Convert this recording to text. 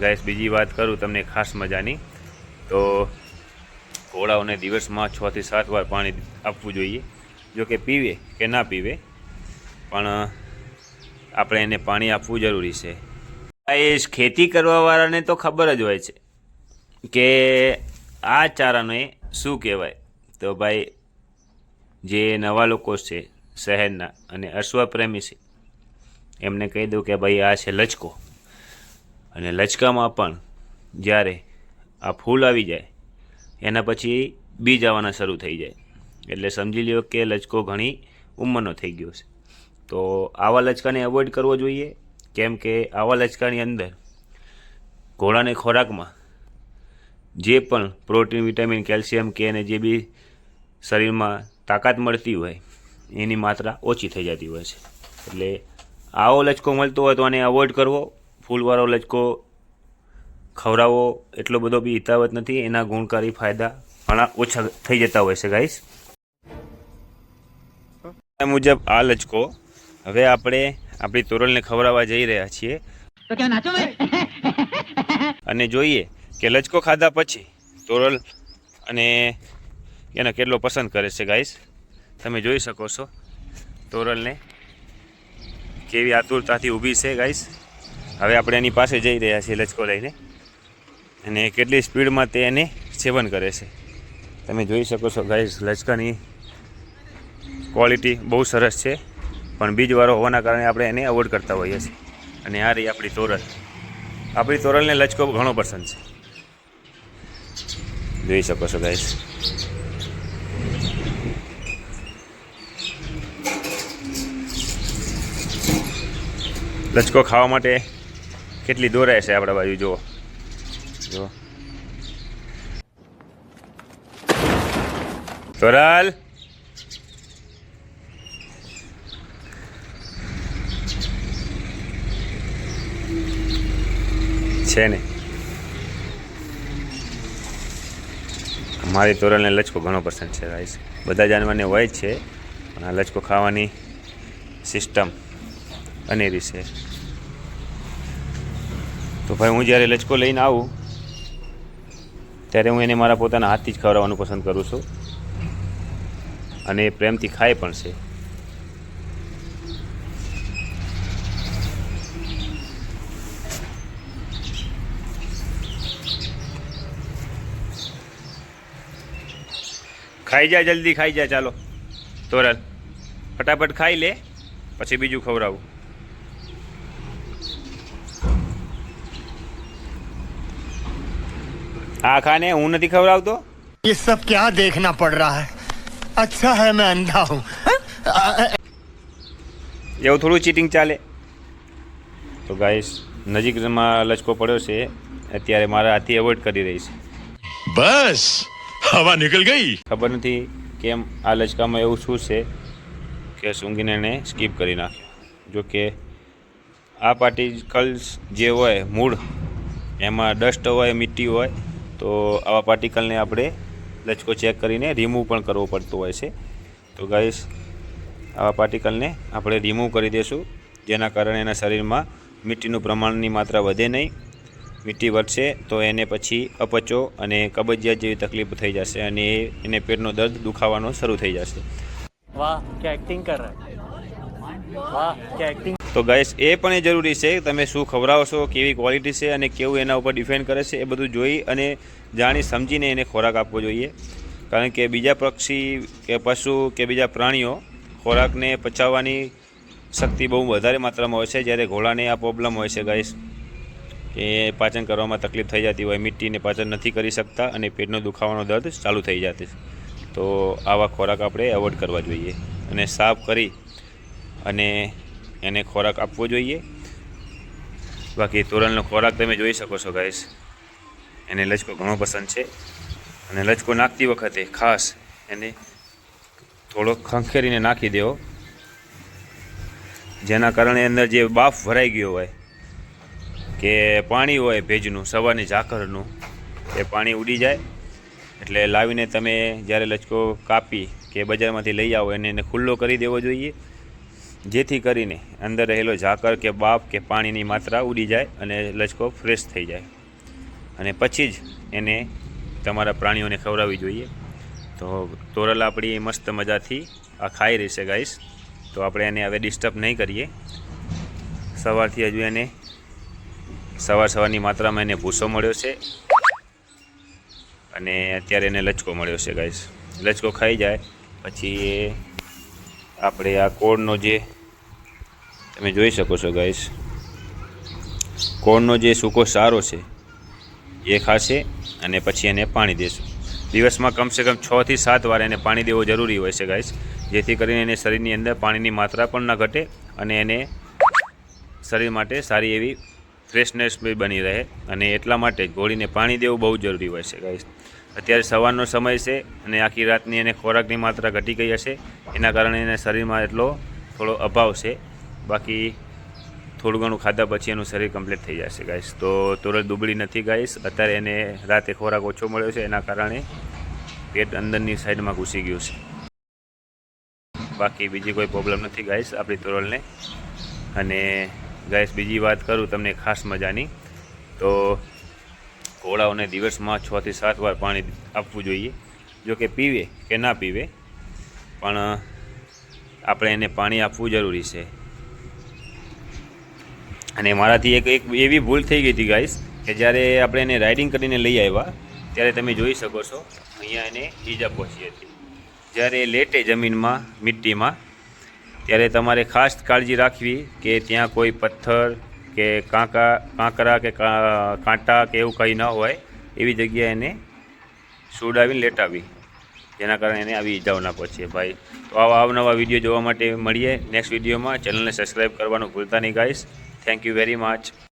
Guys, બીજી વાત કરું તમને ખાસ મજાની. તો ઘોડાઓને દિવસમાં છ થી સાત વાર પાણી આપવું જોઈએ. જો કે પીવે કે ના પીવે, પણ આપણે એને પાણી આપવું જરૂરી છે. એ ખેતી કરવાવાળાને તો ખબર જ હોય છે કે આ ચારાને શું કહેવાય? તો ભાઈ, જે નવા લોકો છે, શહેરના અને અશ્વપ્રેમી છે, એમને કહી દઉં કે ભાઈ, આ છે લચકો. અને લચકામાં પણ જ્યારે આ ફૂલ આવી જાય, એના પછી બીજ આવવાના શરૂ થઈ જાય. એટલે સમજી લ્યો કે લચકો ઘણી ઉંમરનો થઈ ગયો છે. તો આવા લચકાને અવોઇડ કરવો જોઈએ, કેમ કે આવા લચકાની અંદર ઘોડાને ખોરાકમાં જે પણ પ્રોટીન, વિટામિન, કેલ્શિયમ કે અને જે બી શરીરમાં તાકાત મળતી હોય, એની માત્રા ઓછી થઈ જતી હોય છે. એટલે આવો લચકો મળતો હોય તો આને અવોઇડ કરવો. ફૂલવાળો લચકો ખવડાવવો એટલો બધો બી હિતાવત નથી એના ગુણકારી ફાયદા ઘણા ઓછા થઈ જતા હોય છે ગાઈસ મુજબ આ લચકો હવે આપણે આપણી તોરલને ખવડાવવા જઈ રહ્યા છીએ. અને જોઈએ કે લચકો ખાધા પછી તોરલ અને એને કેટલો પસંદ કરે છે ગાઈસ તમે જોઈ શકો છો તોરલને કેવી આતુરતાથી ઊભી છે ગાઈસ હવે આપણે એની પાસે જઈ રહ્યા છીએ લચકો લઈને. અને કેટલી સ્પીડમાં તે એને સેવન કરે છે. તમે જોઈ શકો છો ગાઈઝ લચકાની ક્વોલિટી બહુ સરસ છે. પણ બીજવાળો હોવાના કારણે આપણે એને અવોઇડ કરતા હોઈએ છીએ. અને આ રહી આપણી તોરલ. આપણી તોરલને લચકો ઘણો પસંદ છે. જોઈ શકો છો ગાઈઝ લચકો ખાવા માટે કેટલી દોરાય છે આપણા બાજુ, જુઓ. જુઓ. તોરાલ છે ને? મારી તોરલને લચકો ઘણો પસંદ છે રાઈસ બધા જાનવરને હોય જ છે, પણ આ લચકો ખાવાની સિસ્ટમ અનેરી છે. તો ભાઈ હું જ્યારે લચકો લઈને આવું, ત્યારે હું એને મારા પોતાના હાથથી જ ખવડાવવાનું પસંદ કરું છું. અને એ પ્રેમથી ખાય પણ છે. ખાઈ જા, જલ્દી ખાઈ જા, ચાલો. તોરલ ફટાફટ ખાઈ લે, પછી બીજું ખવડાવું. આ ખાને હું નથી ખવડાવતો ये सब क्या देखना पड़ रहा है अच्छा है मैं अंधा हूँ એવું થોડું ચીટિંગ ચાલે તો ગાઈસ નજીકમાં લચકો પડ્યો છે અત્યારે મારા હાથી એવોઇડ કરી રહી છે बस हवा निकल गई ખબર નથી કેમ આ લચકામાં એવું શું છે કે સૂંઘીને એને સ્કીપ કરી નાખ્યો જો કે આ પાર્ટિકલ્સ જે હોય મૂળ એમાં ડસ્ટ હોય મિટ્ટી હોય તો આવા પાર્ટિકલને આપણે લચકો ચેક કરીને રિમૂવ પણ કરવો પડતો હોય છે. તો ગાઈસ આવા પાર્ટિકલને આપણે રિમૂવ કરી દઈશું જેના કારણે એના શરીરમાં મીઠીનું પ્રમાણની માત્રા વધે નહીં. મીઠી વધશે તો એને પછી અપચો અને કબજિયાત જેવી તકલીફ થઈ જશે અને એને પેટનો દર્દ દુખાવાનો શરૂ થઈ જશે. વાહ ક્યાં એક્ટિંગ કર વાહ ક્યાં એક્ટિંગ તો ગાઈસ એ પણ એ જરૂરી છે, તમે શું ખવડાવો છો, કેવી ક્વોલિટી છે અને કેવું એના ઉપર ડિફેન્ડ કરે છે, એ બધું જોઈ અને જાણી સમજીને એને ખોરાક આપવો જોઈએ. કારણ કે બીજા પક્ષી કે પશુ કે બીજા પ્રાણીઓ ખોરાકને પચાવવાની શક્તિ બહુ વધારે માત્રામાં હોય છે, જ્યારે ઘોડાને આ પ્રોબ્લેમ હોય છે ગાઈસ કે પાચન કરવામાં તકલીફ થઈ જતી હોય મીઠીને પાચન નથી કરી શકતા અને પેટનો દુખાવાનો દર્દ ચાલુ થઈ જતી તો આવા ખોરાક આપણે એવોઇડ કરવા જોઈએ અને સાફ કરી અને એને ખોરાક આપવો જોઈએ. બાકી તોરણનો ખોરાક તમે જોઈ શકો છો ગાઈશ એને લચકો ઘણો પસંદ છે. અને લચકો નાખતી વખતે ખાસ એને થોડો ખંખેરીને નાખી દેવો. જેના કારણે અંદર જે બાફ ભરાઈ ગયો હોય, કે પાણી હોય ભેજનું, સવારની ઝાકરનું એ પાણી ઉડી જાય. એટલે લાવીને તમે જ્યારે લચકો કાપી કે બજારમાંથી લઈ આવો, એને એને ખુલ્લો કરી દેવો જોઈએ. જેથી કરીને અંદર રહેલો ઝાકર કે બાફ કે પાણીની માત્રા ઉડી જાય અને લચકો ફ્રેશ થઈ જાય. અને પછી જ એને તમારા પ્રાણીઓને ખવડાવવી જોઈએ. તો તોરલ આપણી મસ્ત મજાથી આ ખાઈ રહી છે ગાઈસ તો આપણે એને હવે ડિસ્ટર્બ નહીં કરીએ. સવારથી હજુ એને સવાર સવારની માત્રામાં એને ભૂસો મળ્યો છે. અને અત્યારે એને લચકો મળ્યો છે ગાઈસ લચકો ખાઈ જાય, પછી એ આપણે આ કોળનો જે, તમે જોઈ શકો છો ગાઈશ કોળનો જે સૂકો સારો છે, એ ખાશે અને પછી એને પાણી દેશું. દિવસમાં કમસે કમ છથી સાત વાર એને પાણી દેવું જરૂરી હોય છે ગાઈશ જેથી કરીને એને શરીરની અંદર પાણીની માત્રા પણ ન ઘટે અને એને શરીર માટે સારી એવી ફ્રેશનેસ બી બની રહે અને એટલા માટે ઘોડીને પાણી દેવું બહુ જરૂરી હોય છે ગાઈસ અત્યારે સવારનો સમય છે અને આખી રાતની એને ખોરાકની માત્રા ઘટી ગઈ હશે. એના કારણે એને શરીરમાં એટલો થોડો અભાવ છે. બાકી થોડું ઘણું ખાધા પછી એનું શરીર કમ્પ્લીટ થઈ જશે ગાઈસ તો તુરત દુબળી નથી ગાઈસ અત્યારે એને રાતે ખોરાક ઓછો મળ્યો છે, એના કારણે પેટ અંદરની સાઈડમાં ઘૂસી ગયું છે. બાકી બીજી કોઈ પ્રોબ્લેમ નથી ગાઈસ આપણી તુરલને. અને ગાઈસ બીજી વાત કરું તમને ખાસ મજાની. તો ઘોડાઓને દિવસમાં છથી સાત વાર પાણી આપવું જોઈએ. જો કે પીવે કે ના પીવે, પણ આપણે એને પાણી આપવું જરૂરી છે. અને મારાથી એક એક એવી ભૂલ થઈ ગઈ હતી ગાઈસ, કે જ્યારે આપણે એને રાઇડિંગ કરીને લઈ આવ્યા, ત્યારે તમે જોઈ શકો છો, અહીંયા એને ઈજા પહોંચી હતી. જ્યારે લેટે જમીનમાં, મિટ્ટીમાં, ત્યારે તમારે ખાસ કાળજી રાખવી કે ત્યાં કોઈ પથ્થર કે કાંકા, કાંકરા કે કાંટા કે એવું કંઈ ન હોય, એવી જગ્યાએ એને સુડાવીને લેટાવી. જેના કારણે એને આવી ઇજાઓ ના પહોંચે. ભાઈ, તો આવા અવનવા વીડિયો જોવા માટે મળીએ નેક્સ્ટ વિડીયોમાં. ચેનલને સબસ્ક્રાઈબ કરવાનું ભૂલતા નહીં ગાઈશ થેન્ક યુ વેરી મચ